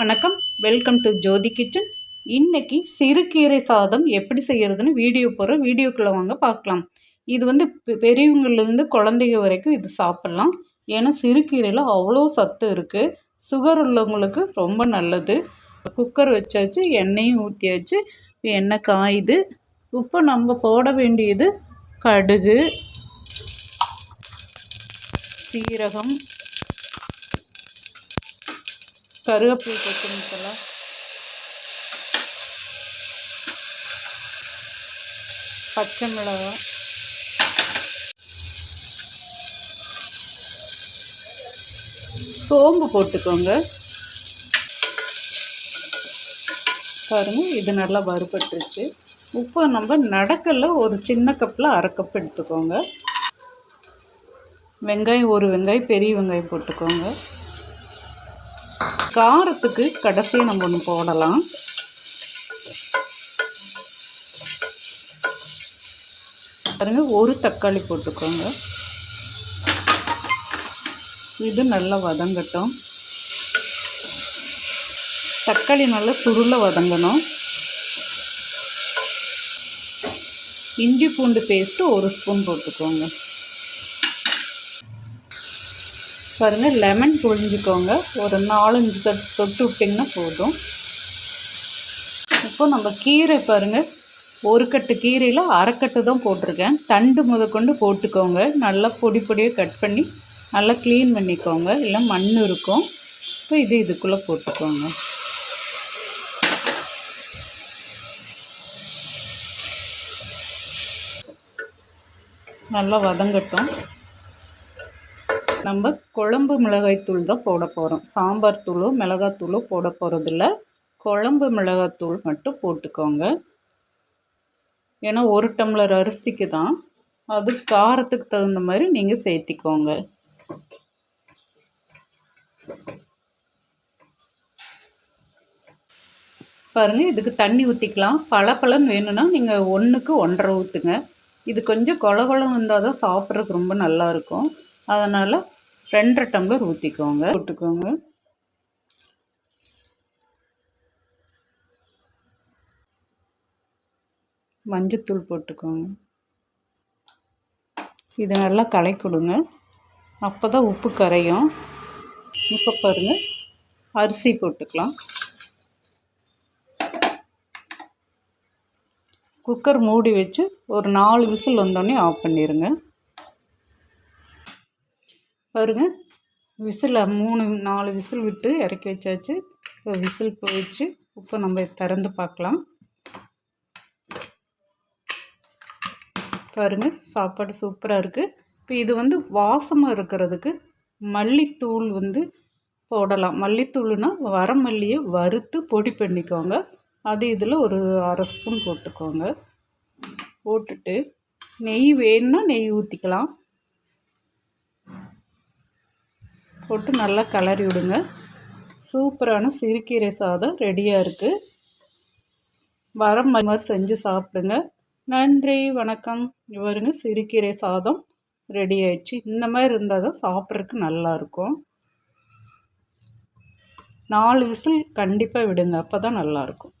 வணக்கம். Welcome to Jothi kitchen இன்றைக்கி சிறுகீரை சாதம் எப்படி செய்கிறதுன்னு வீடியோ போகிற வீடியோக்குள்ளே வாங்க பார்க்கலாம். இது வந்து பெரியவங்கள்லேருந்து குழந்தைங்க வரைக்கும் இது சாப்பிட்லாம். ஏன்னா சிறுகீரையில் அவ்வளோ சத்து இருக்குது சுகர் உள்ளவங்களுக்கு ரொம்ப நல்லது. குக்கர் வச்சாச்சு எண்ணெயும் ஊற்றியாச்சு எண்ணெய் காயுது. இப்போ நம்ம போட வேண்டியது கடுகு சீரகம் கருவேப்பிலை கொத்தமல்லி பச்சை மிளகா சோம்பு போட்டுக்கோங்க. பாருங்கள் இது நல்லா வறுபட்டுருச்சு. உப்பு நம்ம நடக்கல ஒரு சின்ன கப்பில் அரை கப் எடுத்துக்கோங்க. வெங்காயம் ஒரு வெங்காயம் பெரிய வெங்காயம் போட்டுக்கோங்க. காரத்துக்கு கடைசியாக நம்ம ஒன்று போடலாம். பாருங்கள் ஒரு தக்காளி போட்டுக்கோங்க. இது நல்லா வதங்கட்டும். தக்காளி நல்லா சுருள வதங்கணும். இஞ்சி பூண்டு பேஸ்ட்டு ஒரு ஸ்பூன் போட்டுக்கோங்க. பாருங்கள் லெமன் புழிஞ்சிக்கோங்க. ஒரு நாலஞ்சு சொட்டு தொட்டு விட்டிங்கன்னா போதும். இப்போ நம்ம கீரை பாருங்கள் ஒரு கட்டு கீரையில் அரைக்கட்டு தான் போட்டிருக்கேன். தண்டு முதற்கொண்டு போட்டுக்கோங்க. நல்லா பொடி பொடியாக கட் பண்ணி நல்லா க்ளீன் பண்ணிக்கோங்க. இல்லை மண் இருக்கும். இப்போ இது இதுக்குள்ளே போட்டுக்கோங்க. நல்லா வதங்கட்டும். நம்ம குழம்பு மிளகாய்த்தூள் தான் போட போகிறோம் சாம்பார் தூளோ மிளகாத்தூளோ போட போகிறதில்ல குழம்பு மிளகாத்தூள் மட்டும் போட்டுக்கோங்க. ஏன்னா ஒரு டம்ளர் அரிசிக்கு தான். அது காரத்துக்கு தகுந்த மாதிரி நீங்கள் சேர்த்திக்கோங்க. பாருங்கள் இதுக்கு தண்ணி ஊற்றிக்கலாம் பழப்பழம் வேணும்னா நீங்கள் ஒன்றுக்கு ஒன்றரை ஊற்றுங்க இது கொஞ்சம் கொல கொலம் வந்தால் தான் சாப்பிட்றதுக்கு ரொம்ப நல்லாயிருக்கும் அதனால் ரெண்டரை டம்ளர் ஊற்றிக்கோங்க போட்டுக்கோங்க. மஞ்சத்தூள் போட்டுக்கோங்க. இதை நல்லா களை கொடுங்க. அப்போ தான் உப்பு கரையும். இப்போ பாருங்கள் அரிசி போட்டுக்கலாம். குக்கர் மூடி வச்சு ஒரு நாலு விசில் வந்தோடனே ஆஃப் பண்ணிடுங்க பாருங்க. விசில் மூணு நாலு விசில் விட்டு இறக்கி வச்சாச்சு. இப்போ விசில் போயிடுச்சு. இப்போ நம்ம திறந்து பார்க்கலாம். பாருங்கள் சாப்பாடு சூப்பராக இருக்குது இப்போ இது வந்து வாசமாக இருக்கிறதுக்கு மல்லித்தூள் வந்து போடலாம். மல்லித்தூள்னா வரமல்லியை வறுத்து பொடி பண்ணிக்கோங்க. அது இதில் ஒரு அரை ஸ்பூன் போட்டுக்கோங்க. போட்டுட்டு நெய் வேணும்னா நெய் ஊற்றிக்கலாம் போட்டு நல்லா கலரி விடுங்க. சூப்பரான சிறுக்கீரை சாதம் ரெடியாக இருக்குது வரம் மாதிரி செஞ்சு சாப்பிடுங்க. நன்றி வணக்கம். இவருங்க சிறுக்கீரை சாதம் ரெடி ஆயிடுச்சு. இந்த மாதிரி இருந்தால் தான் சாப்பிட்றதுக்கு நல்லாயிருக்கும் நாலு விசில் கண்டிப்பாக விடுங்க அப்போ தான் நல்லாயிருக்கும்